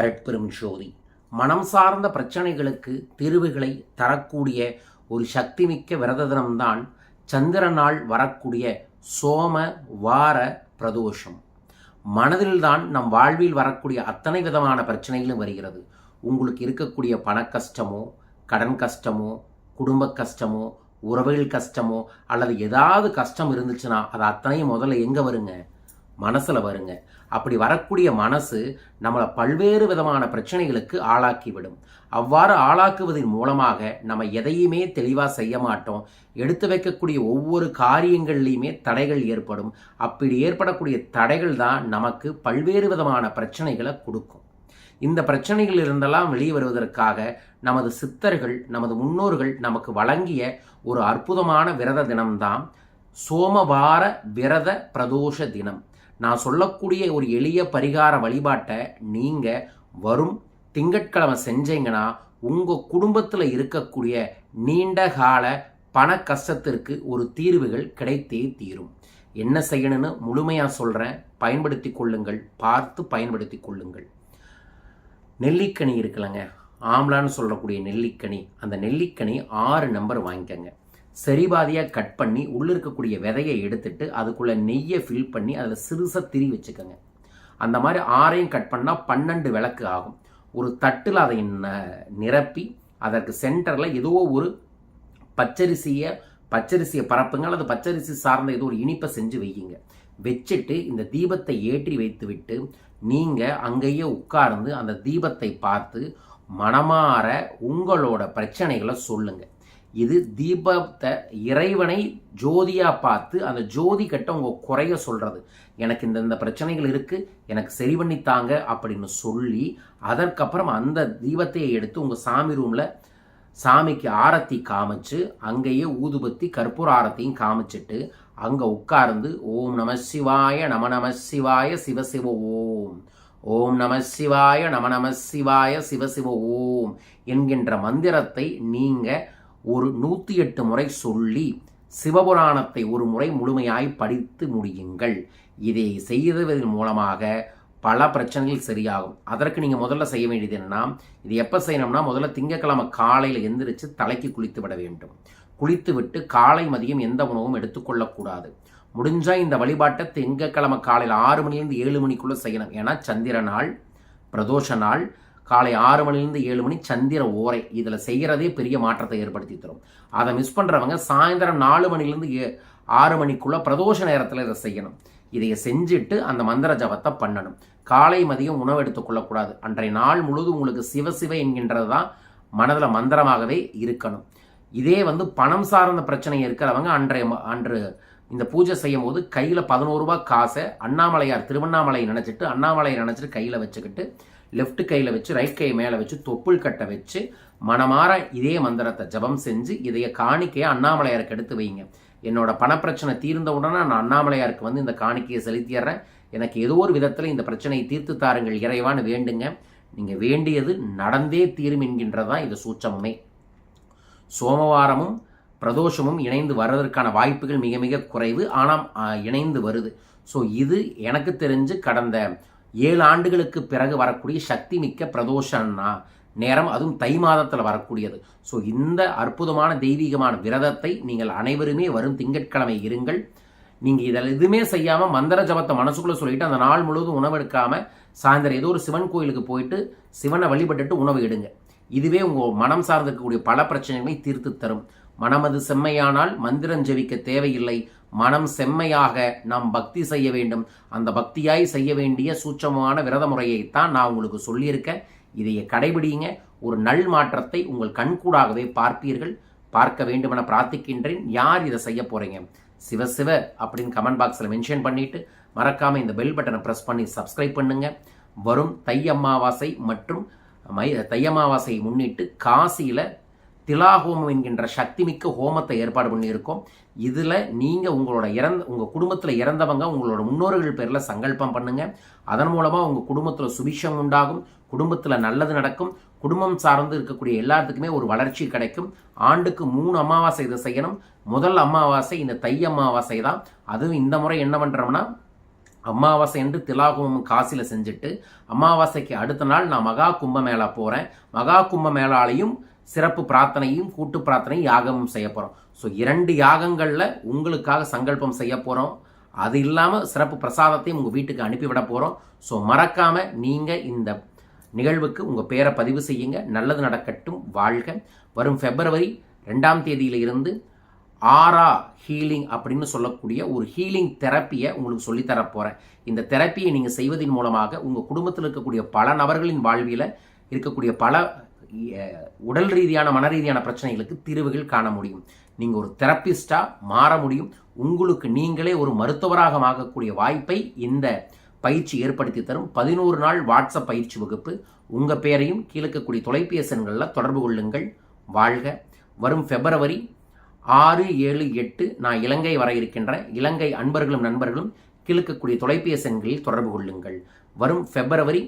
அரட்பெரும் ஜோதி. மனம் சார்ந்த பிரச்சனைகளுக்கு தீர்வுகளை தரக்கூடிய ஒரு சக்திமிக்க விரத தினம்தான் சந்திரனால் வரக்கூடிய சோம வார பிரதோஷம். மனதில்தான் நம் வாழ்வில் வரக்கூடிய அத்தனை விதமான பிரச்சனைகளும் வருகிறது. உங்களுக்கு இருக்கக்கூடிய பண கஷ்டமோ கடன் கஷ்டமோ குடும்ப கஷ்டமோ உறவுகள் கஷ்டமோ அல்லது ஏதாவது கஷ்டம் இருந்துச்சுன்னா அது அத்தனையும் முதல்ல எங்கே வருங்க? மனசில் வருங்க. அப்படி வரக்கூடிய மனசு நம்மளை பல்வேறு விதமான பிரச்சனைகளுக்கு ஆளாக்கிவிடும் அவ்வாறு ஆளாக்குவதன் மூலமாக நம்ம எதையுமே தெளிவாக செய்ய மாட்டோம். எடுத்து வைக்கக்கூடிய ஒவ்வொரு காரியங்கள்லையுமே தடைகள் ஏற்படும். அப்படி ஏற்படக்கூடிய தடைகள் தான் நமக்கு பல்வேறு விதமான பிரச்சனைகளை கொடுக்கும். இந்த பிரச்சனைகள் இருந்தெல்லாம் வெளியே வருவதற்காக நமது சித்தர்கள் நமது முன்னோர்கள் நமக்கு வழங்கிய ஒரு அற்புதமான விரத தினம்தான் சோமவார விரத பிரதோஷ தினம். நான் சொல்லக்கூடிய ஒரு எளிய பரிகார வழிபாட்டை நீங்கள் வரும் திங்கட்கிழமை செஞ்சீங்கன்னா உங்கள் குடும்பத்தில் இருக்கக்கூடிய நீண்ட கால பண கஷ்டத்திற்கு ஒரு தீர்வுகள் கிடைத்தே தீரும். என்ன செய்யணும்னு முழுமையாக சொல்கிறேன் பயன்படுத்தி கொள்ளுங்கள். பார்த்து பயன்படுத்தி கொள்ளுங்கள். நெல்லிக்கனி இருக்குல்லங்க. ஆம்லான்னு சொல்லக்கூடிய நெல்லிக்கனி. அந்த நெல்லிக்கனி ஆறு நம்பர் வாங்கிக்கோங்க. சரிபாதியாக கட் பண்ணி உள்ளே இருக்கக்கூடிய விதையை எடுத்துட்டு அதுக்குள்ளே நெய்யை ஃபில் பண்ணி அதில் சிறுசாக திரி வச்சுக்கோங்க. அந்த மாதிரி ஆறையும் கட் பண்ணால் பன்னெண்டு விளக்கு ஆகும். ஒரு தட்டில் அதை ந- நிரப்பி அதற்கு சென்டரில் ஏதோ ஒரு பச்சரிசியை பச்சரிசியை பரப்புங்க அல்லது பச்சரிசி சார்ந்த ஏதோ ஒரு இனிப்பை செஞ்சு வையுங்க. வச்சுட்டு இந்த தீபத்தை ஏற்றி வைத்துவிட்டு நீங்கள் அங்கேயே உட்கார்ந்து அந்த தீபத்தை பார்த்து மனமாற உங்களோட பிரச்சனைகளை சொல்லுங்கள் இது தீபத்தை இறைவனை ஜோதியாக பார்த்து அந்த ஜோதி கட்ட உங்கள் குறைய சொல்கிறது எனக்கு இந்த இந்த பிரச்சனைகள் இருக்குது எனக்கு சரி பண்ணி தாங்க அப்படின்னு சொல்லி அதற்கப்புறம் அந்த தீபத்தையை எடுத்து உங்கள் சாமி ரூமில் சாமிக்கு ஆரத்தி காமிச்சு அங்கேயே ஊதுபத்தி கற்பூர ஆரத்தியும் காமிச்சிட்டு அங்கே உட்கார்ந்து ஓம் நம சிவாய நம நம சிவாய சிவ சிவ ஓம். ஓம் நம சிவாய நம நம சிவாய சிவ சிவ ஓம் என்கின்ற மந்திரத்தை நீங்கள் ஒரு நூற்றி எட்டு முறை சொல்லி சிவபுராணத்தை ஒரு முறை முழுமையாய் படித்து முடியுங்கள். இதை செய்வதன் மூலமாக பல பிரச்சனைகள் சரியாகும். அதற்கு நீங்கள் முதல்ல செய்ய வேண்டியது என்னன்னா இது எப்போ செய்யணும்னா முதல்ல திங்கக்கிழமை காலையில் எந்திரிச்சு தலைக்கு குளித்து விட வேண்டும். குளித்து விட்டு காலை மதியம் எந்த உணவும் எடுத்துக்கொள்ளக்கூடாது. முடிஞ்சால் இந்த வழிபாட்டை திங்கட்கிழமை காலையில் ஆறு மணிலேருந்து ஏழு மணிக்குள்ளே செய்யணும். ஏன்னா சந்திர நாள் பிரதோஷ நாள் காலை ஆறு மணிலேருந்து ஏழு மணி சந்திர ஓரை. இதில் செய்கிறதே பெரிய மாற்றத்தை ஏற்படுத்தி தரும். அதை மிஸ் பண்ணுறவங்க சாயந்தரம் நாலு மணிலேருந்து ஏ ஆறு மணிக்குள்ளே பிரதோஷ நேரத்தில் இதை செய்யணும். இதை செஞ்சுட்டு அந்த மந்திர ஜபத்தை பண்ணணும். காலை மதியம் உணவு எடுத்துக்கொள்ளக்கூடாது அன்றைய நாள் முழுதும் உங்களுக்கு சிவ என்கின்றது தான் மனதில் மந்திரமாகவே இருக்கணும். இதே வந்து பணம் சார்ந்த பிரச்சனை இருக்கிறவங்க அன்றைய ம- அன்று இந்த பூஜை செய்யும் போது கையில் பதினோரு ரூபாய் காசை அண்ணாமலையார் திருவண்ணாமலையை நினச்சிட்டு அண்ணாமலையை நினச்சிட்டு கையில் வச்சுக்கிட்டு லெஃப்ட் கையில் வச்சு ரைட் கை மேலே வச்சு தொப்புள் கட்டை வச்சு மனமாற இதே மந்திரத்தை ஜபம் செஞ்சு இதைய காணிக்கையை அண்ணாமலையாருக்கு எடுத்து வைங்க. என்னோட பணப்பிரச்சனை தீர்ந்த உடனே நான் அண்ணாமலையாருக்கு வந்து இந்த காணிக்கையை செலுத்திடுறேன் எனக்கு ஏதோ ஒரு விதத்தில் இந்த பிரச்சனையை தீர்த்து தாருங்கள் இறைவான்னு வேண்டுங்க. நீங்கள் வேண்டியது நடந்தே தீரும் என்கின்றதான் இது சூச்சமுமே சோமவாரமும் பிரதோஷமும் இணைந்து வர்றதற்கான வாய்ப்புகள் மிக மிக குறைவு. ஆனால் இணைந்து வருது. ஸோ இது எனக்கு தெரிஞ்சு கடந்த ஏழு ஆண்டுகளுக்கு பிறகு வரக்கூடிய சக்தி மிக்க பிரதோஷம்னா நேரம் அதுவும் தை மாதத்தில் வரக்கூடியது. ஸோ இந்த அற்புதமான தெய்வீகமான விரதத்தை நீங்கள் அனைவருமே வரும் திங்கட்கிழமை இருங்கள். நீங்கள் இதில் எதுவுமே செய்யாமல் மந்திர ஜபத்தை மனசுக்குள்ளே சொல்லிட்டு அந்த நாள் முழுவதும் உணவு எடுக்காமல் சாயந்தரம் ஏதோ ஒரு சிவன் கோயிலுக்கு போயிட்டு சிவனை வழிபட்டுட்டு உணவு எடுங்க. இதுவே உங்கள் மனம் சார்ந்திருக்கக்கூடிய பல பிரச்சனைகளை தீர்த்து தரும். மனமது செம்மையானால் மந்திரம் ஜெபிக்க தேவையில்லை. மனம் செம்மையாக நாம் பக்தி செய்ய வேண்டும். அந்த பக்தியாய் செய்ய வேண்டிய சூட்சமான விரத முறையைத்தான் நான் உங்களுக்கு சொல்லியிருக்கேன். இதைய கடைபிடிங்க ஒரு நல் மாற்றத்தை உங்கள் கண்கூடாகவே பார்ப்பீர்கள். பார்க்க வேண்டுமென பிரார்த்திக்கின்றேன். யார் இதை செய்ய போகிறீங்க சிவ சிவ அப்படின்னு கமெண்ட் பாக்ஸில் மென்ஷன் பண்ணிட்டு மறக்காம இந்த பெல் பட்டனை ப்ரெஸ் பண்ணி சப்ஸ்கிரைப் பண்ணுங்க. வரும் தை அமாவாசை மற்றும் மை தை அமாவாசையை முன்னிட்டு காசியில் திலாஹோமம் என்கின்ற சக்திமிக்க ஹோமத்தை ஏற்பாடு பண்ணியிருக்கோம். இதில் நீங்கள் உங்களோட இறந்த உங்கள் குடும்பத்தில் இறந்தவங்க உங்களோட முன்னோர்கள் பேரில் சங்கல்பம் பண்ணுங்கள் அதன் மூலமாக உங்கள் குடும்பத்தில் சுபிஷம் உண்டாகும் குடும்பத்தில் நல்லது நடக்கும் குடும்பம் சார்ந்து இருக்கக்கூடிய எல்லாத்துக்குமே ஒரு வளர்ச்சி கிடைக்கும். ஆண்டுக்கு மூணு அமாவாசை இதை செய்யணும். முதல் அமாவாசை இந்த தை அமாவாசை தான். அதுவும் இந்த முறை என்ன பண்ணுறோம்னா அமாவாசை என்று திலாகுமம் காசியில் செஞ்சுட்டு அமாவாசைக்கு அடுத்த நாள் நான் மகா கும்ப மேளா போகிறேன் மகா கும்ப மேளாலையும் சிறப்பு பிரார்த்தனையும் கூட்டு பிரார்த்தனையும் யாகமும் செய்ய போகிறோம் ஸோ இரண்டு யாகங்களில் உங்களுக்காக சங்கல்பம் செய்ய போகிறோம் அது இல்லாமல் சிறப்பு பிரசாதத்தையும் உங்கள் வீட்டுக்கு அனுப்பிவிட போகிறோம் ஸோ மறக்காமல் நீங்கள் இந்த நிகழ்வுக்கு உங்கள் பேரை பதிவு செய்யுங்க. நல்லது நடக்கட்டும். வாழ்க. வரும் பிப்ரவரி ரெண்டாம் தேதியிலிருந்து ஆரா ஹீலிங் அப்படின்னு சொல்லக்கூடிய ஒரு ஹீலிங் தெரப்பியை உங்களுக்கு சொல்லித்தரப் போகிறேன் இந்த தெரப்பியை நீங்கள் செய்வதன் மூலமாக உங்கள் குடும்பத்தில் இருக்கக்கூடிய பல நபர்களின் வாழ்வியில் இருக்கக்கூடிய பல உடல் ரீதியான மன ரீதியான பிரச்சனைகளுக்கு தீர்வுகள் காண முடியும். நீங்கள் ஒரு தெரப்பிஸ்டாக மாற முடியும். உங்களுக்கு நீங்களே ஒரு மருத்துவராக ஆகக்கூடிய வாய்ப்பை இந்த பயிற்சி ஏற்படுத்தி தரும். பதினோரு நாள் வாட்ஸ்அப் பயிற்சி வகுப்பு. உங்கள் பேரையும் கீழக்கக்கூடிய தொலைபேசி எண்களில் தொடர்பு கொள்ளுங்கள். வாழ்க. வரும் பிப்ரவரி ஆறு ஏழு எட்டு நான் இலங்கை வர இருக்கின்ற இலங்கை அன்பர்களும் நண்பர்களும் கிழக்கக்கூடிய தொலைபேசி எண்களில் தொடர்பு கொள்ளுங்கள். வரும் பிப்ரவரி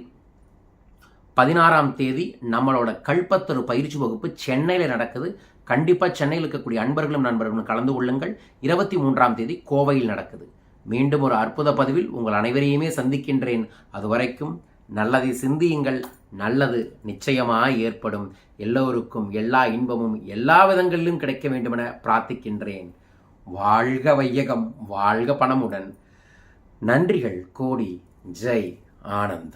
பதினாறாம் தேதி நம்மளோட கல்பத்தரு பயிற்சி வகுப்பு சென்னையில் நடக்குது. கண்டிப்பாக சென்னையில் இருக்கக்கூடிய அன்பர்களும் நண்பர்களும் கலந்து கொள்ளுங்கள். இருபத்தி மூன்றாம் தேதி கோவையில் நடக்குது. மீண்டும் ஒரு அற்புத பதிவில் உங்கள் அனைவரையுமே சந்திக்கின்றேன். அதுவரைக்கும் நல்லதை சிந்தியுங்கள். நல்லது நிச்சயமாக ஏற்படும். எல்லோருக்கும் எல்லா இன்பமும் எல்லா விதங்களிலும் கிடைக்க வேண்டுமென பிரார்த்திக்கின்றேன். வாழ்க வையகம் வாழ்க பணமுடன். நன்றிகள் கோடி. ஜெய் ஆனந்தம்.